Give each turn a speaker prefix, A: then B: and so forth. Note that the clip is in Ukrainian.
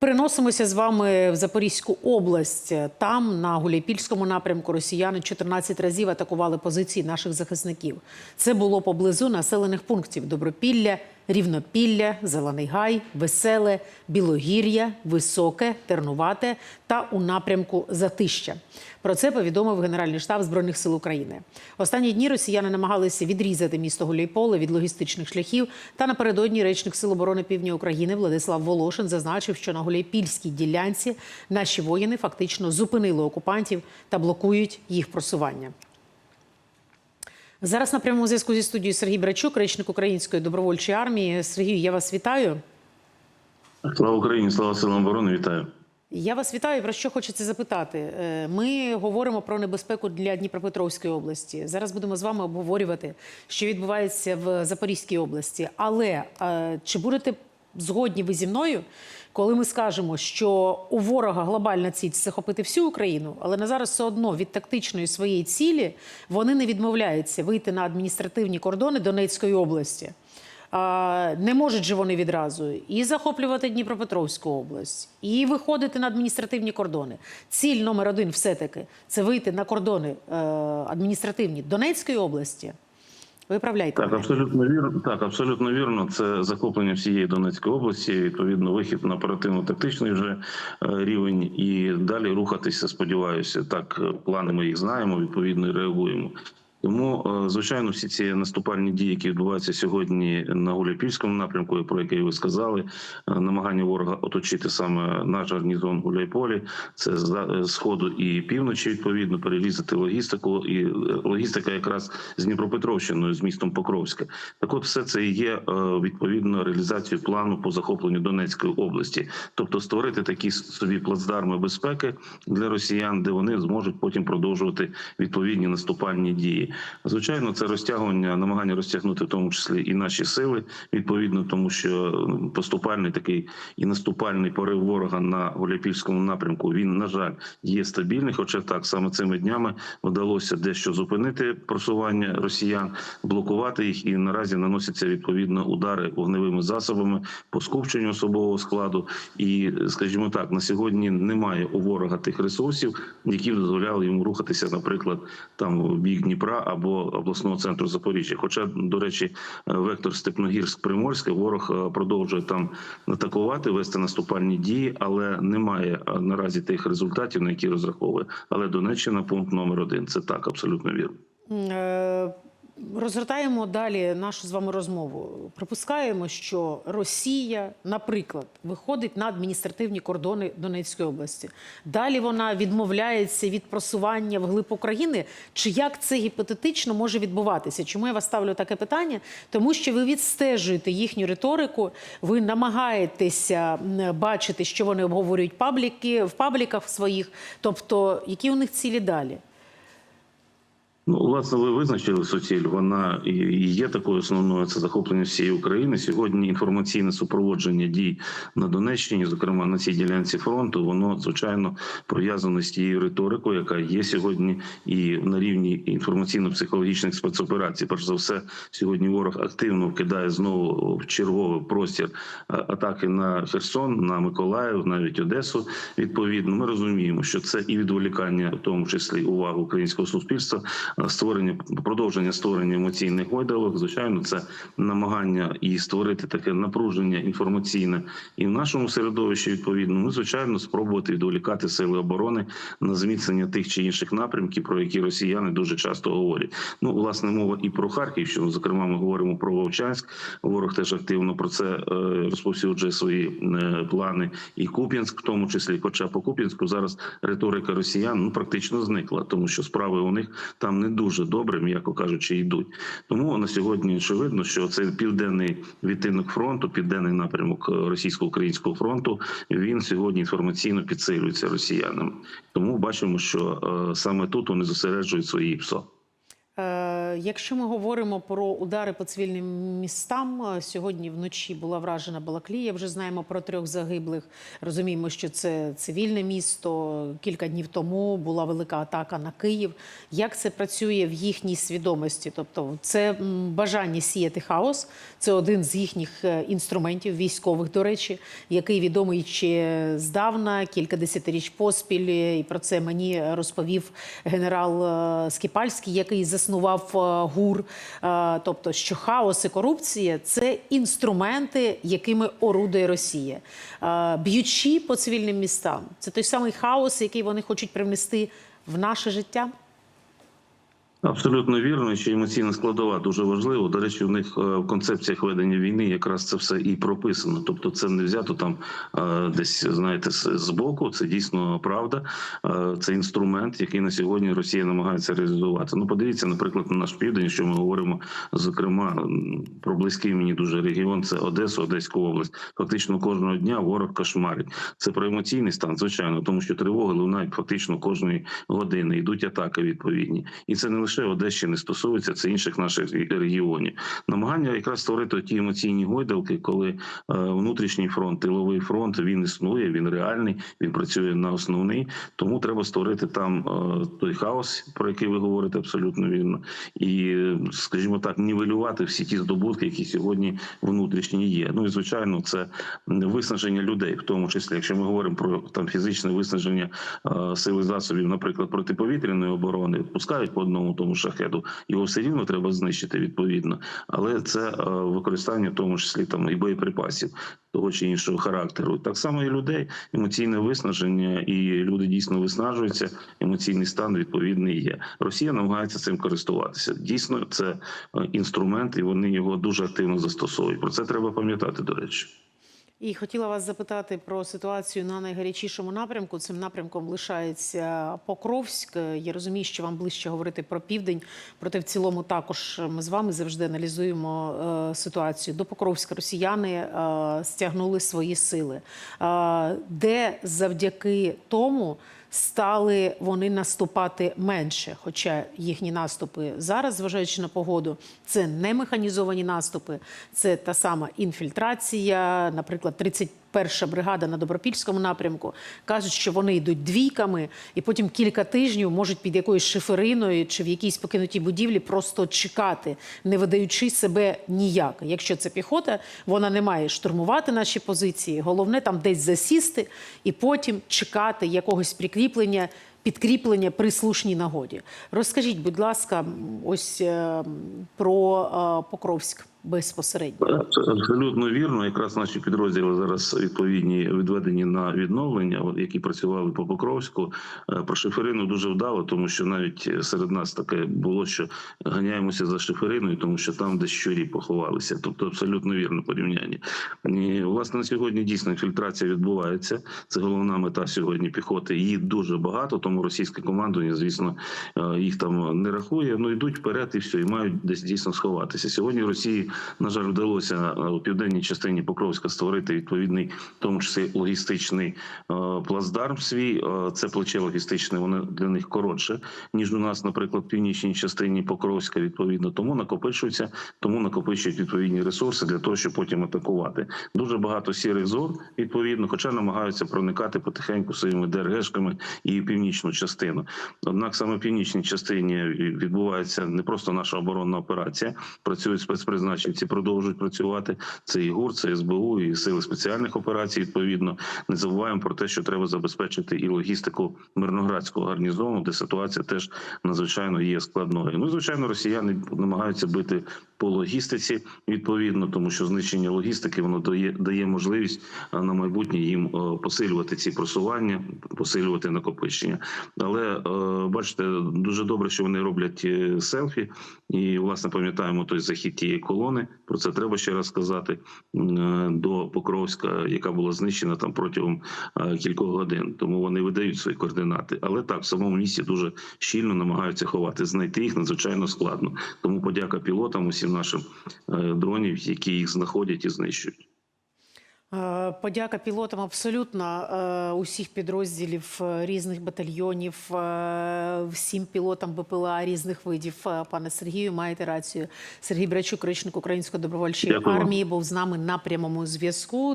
A: Переносимося з вами в Запорізьку область. Там, на Гуляйпільському напрямку, росіяни 14 разів атакували позиції наших захисників. Це було поблизу населених пунктів Добропілля, Рівнопілля, Зелений Гай, Веселе, Білогір'я, Високе, Тернувате та у напрямку Затища. Про це повідомив Генеральний штаб Збройних сил України. Останні дні росіяни намагалися відрізати місто Гуляйполе від логістичних шляхів. Та напередодні речник Сил оборони Півдня України Владислав Волошин зазначив, що на Гуляйпільській ділянці наші воїни фактично зупинили окупантів та блокують їх просування. Зараз на прямому зв'язку зі студією Сергій Брачук, речник Української добровольчої армії. Сергію, я вас вітаю.
B: Слава Україні, слава силам оборони, вітаю.
A: Я вас вітаю. Про що хочеться запитати? Е, Ми говоримо про небезпеку для Дніпропетровської області. Зараз будемо з вами обговорювати, що відбувається в Запорізькій області. Але е, чи будете згодні ви зі мною, коли ми скажемо, що у ворога глобальна ціль захопити всю Україну, але на зараз все одно від тактичної своєї цілі вони не відмовляються вийти на адміністративні кордони Донецької області. Не можуть же вони відразу і захоплювати Дніпропетровську область, і виходити на адміністративні кордони. Ціль номер один все-таки це вийти на кордони е, адміністративні Донецької області. Виправляйте.
B: Так,
A: мене.
B: абсолютно вірно. Так, абсолютно вірно. Це захоплення всієї Донецької області. Відповідно, вихід на оперативно-тактичний вже е, рівень, і далі рухатися. Сподіваюся, так плани ми їх знаємо. Відповідно, і реагуємо. Тому, е, звичайно, всі ці наступальні дії, які відбуваються сьогодні на Гуляйпільському напрямку, про який ви сказали, е, намагання ворога оточити саме наш гарнізон Гуляйполі, це з за- сходу і півночі, відповідно, перерізати логістику, і е, логістика якраз з Дніпропетровщиною, з містом Покровське. Так, от все це є е, відповідно реалізацією плану по захопленню Донецької області, тобто створити такі собі плацдарми безпеки для росіян, де вони зможуть потім продовжувати відповідні наступальні дії. Звичайно, це розтягування, намагання розтягнути в тому числі і наші сили, відповідно, тому що ну, поступальний такий і наступальний порив ворога на Гуляйпільському напрямку. Він на жаль є стабільний. Хоча так саме цими днями вдалося дещо зупинити просування росіян, блокувати їх, і наразі наносяться відповідно удари вогневими засобами по скупченню особового складу. І скажімо так, на сьогодні немає у ворога тих ресурсів, які дозволяли йому рухатися, наприклад, там в бік Дніпра або обласного центру Запоріжжя. Хоча, до речі, е, вектор Степногірськ-Приморське ворог е, продовжує там атакувати, вести наступальні дії, але немає е, наразі тих результатів, на які розраховує. Але Донеччина пункт номер один. Це так, абсолютно вірно.
A: Розгортаємо далі нашу з вами розмову. Припускаємо, що Росія, наприклад, виходить на адміністративні кордони Донецької області. Далі вона відмовляється від просування вглиб України. Чи як це гіпотетично може відбуватися? Чому я вас ставлю таке питання? Тому що ви відстежуєте їхню риторику, ви намагаєтеся бачити, що вони обговорюють пабліки в пабліках своїх. Тобто, які у них цілі далі?
B: Ну, власне, ви визначили цю ціль. Вона і є такою основною. Це захоплення всієї України. Сьогодні інформаційне супроводження дій на Донеччині, зокрема на цій ділянці фронту, воно звичайно пов'язане з тією риторикою, яка є сьогодні, і на рівні інформаційно-психологічних спецоперацій. Перш за все, сьогодні ворог активно вкидає знову в черговий простір атаки на Херсон, на Миколаїв, навіть Одесу. Відповідно, ми розуміємо, що це і відволікання, в тому числі увагу українського суспільства створення продовження створення емоційних гойдалок. Звичайно, це намагання і створити таке напруження інформаційне і в нашому середовищі. Відповідно, ну звичайно, спробувати відволікати сили оборони на зміцнення тих чи інших напрямків, про які росіяни дуже часто говорять. Ну, власне, мова і про Харківщину. Зокрема, ми говоримо про Вовчанськ. Ворог теж активно про це е, розповсюджує свої е, плани, і Куп'янськ, в тому числі. Хоча по Куп'янську зараз риторика росіян ну практично зникла, тому що справи у них там не дуже добре, м'яко кажучи, йдуть. Тому на сьогодні очевидно, що цей південний відтинок фронту, південний напрямок е, російсько-українського фронту, він сьогодні інформаційно підсилюється росіянами. Тому бачимо, що е, саме тут вони зосереджують свої ПСО.
A: Якщо ми говоримо про удари по цивільним містам, е, сьогодні вночі була вражена Балаклія. Вже знаємо про трьох загиблих. Розуміємо, що це цивільне місто. Кілька днів тому була велика атака на Київ. Як це працює в їхній свідомості? Тобто, це бажання сіяти хаос. Це один з їхніх е, інструментів військових, до речі, який відомий ще здавна, кілька десятиріч поспіль. І про це мені розповів генерал е, Скіпальський, який заснував ГУР. Е, Тобто, що хаос і корупція це інструменти, якими орудує Росія, Е, б'ючи по цивільним містам. Це той самий хаос, який вони хочуть привнести в наше життя.
B: Абсолютно вірно, що емоційна складова дуже важлива. До речі, в них е, в концепціях ведення війни якраз це все і прописано. Тобто, це не взято там е, десь, знаєте, з боку. Це дійсно правда. Е, Це інструмент, який на сьогодні Росія намагається реалізувати. Ну, подивіться, наприклад, на наш південь, що ми говоримо зокрема про близький мені дуже регіон. Це Одеса, Одеська область. Фактично кожного дня ворог кошмарить. Це про емоційний стан, звичайно, тому що тривоги лунають фактично кожної години. Йдуть атаки відповідні, і це не лише Одещини стосується, це інших наших регіонів. Намагання якраз створити ті емоційні гойдалки, коли е, внутрішній фронт, тиловий фронт він існує, він реальний, він працює на основний. Тому треба створити там е, той хаос, про який ви говорите абсолютно вірно, і скажімо так, нівелювати всі ті здобутки, які сьогодні внутрішні є. Ну і звичайно, це виснаження людей, в тому числі, якщо ми говоримо про там фізичне виснаження е, сили засобів, наприклад, протиповітряної оборони, пускають по одному тому шахеду, його все рівно треба знищити відповідно, але це е, використання в тому числі там і боєприпасів того чи іншого характеру. Так само і людей емоційне виснаження, і люди дійсно виснажуються. Емоційний стан відповідний є. Росія намагається цим користуватися. Дійсно, це е, інструмент, і вони його дуже активно застосовують. Про це треба пам'ятати. До речі.
A: І хотіла вас запитати про ситуацію на найгарячішому напрямку. Цим напрямком лишається Покровськ. Я розумію, що вам ближче говорити про південь. Проте в цілому також ми з вами завжди аналізуємо е, ситуацію. До Покровська росіяни е, стягнули свої сили, е, де завдяки тому. Стали вони наступати менше, хоча їхні наступи зараз, зважаючи на погоду, це не механізовані наступи, це та сама інфільтрація. Наприклад, 31-ша бригада на Добропільському напрямку кажуть, що вони йдуть двійками, і потім кілька тижнів можуть під якоюсь шифериною чи в якійсь покинутій будівлі просто чекати, не видаючи себе ніяк. Якщо це піхота, вона не має штурмувати наші позиції. Головне там десь засісти і потім чекати якогось прикріплення. Підкріплення при слушній нагоді. Розкажіть, будь ласка, ось е, про е, Покровськ безпосередньо.
B: Абсолютно вірно. Якраз наші підрозділи зараз відповідні відведені на відновлення, які працювали по Покровську. Е, Про шиферину дуже вдало, тому що навіть серед нас таке було, що ганяємося за шифериною, тому що там десь щурі поховалися. Тобто абсолютно вірно порівняння. І, власне, на сьогодні дійсно інфільтрація відбувається. Це головна мета сьогодні піхоти. Її дуже багато, тому російське командування, звісно, е, їх там не рахує. Ну йдуть вперед і все, і мають десь дійсно сховатися. Сьогодні Росії на жаль, вдалося е, у південній частині Покровська створити відповідний, в тому числі логістичний е, плацдарм свій. Е, Це плече логістичне, воно для них коротше ніж у нас, наприклад, в північній частині Покровська. Відповідно, тому накопичуються, тому накопичують відповідні ресурси для того, щоб потім атакувати. Дуже багато сірих зон, відповідно, хоча намагаються проникати потихеньку своїми ДРГшками і північну частину. Однак саме в північній частині відбувається не просто наша оборонна операція, працюють спецпризначенці, продовжують працювати. Це і ГУР, це СБУ, і сили спеціальних операцій. Відповідно, не забуваємо про те, що треба забезпечити і логістику мирноградського гарнізону, де ситуація теж надзвичайно є складною. Ну, звичайно, росіяни намагаються бити по логістиці відповідно, тому що знищення логістики воно дає дає можливість на майбутнє їм е, посилювати ці просування, посилювати накопичення. Але е, бачите, дуже добре, що вони роблять е, селфі, і власне пам'ятаємо той захід тієї колони. Про це треба ще раз сказати е, до Покровська, яка була знищена там протягом е, кількох годин. Тому вони видають свої координати. Але так в самому місті дуже щільно намагаються ховати. Знайти їх надзвичайно складно. Тому подяка пілотам, усім нашим е, дронів, які їх знаходять і знищують.
A: Е, Подяка пілотам абсолютно е, усіх підрозділів е, різних батальйонів, всім пілотам БПЛА різних видів. Пане Сергію, маєте рацію. Сергій Брачук, речник Української добровольчої
B: Дякую
A: армії, був з нами на прямому зв'язку.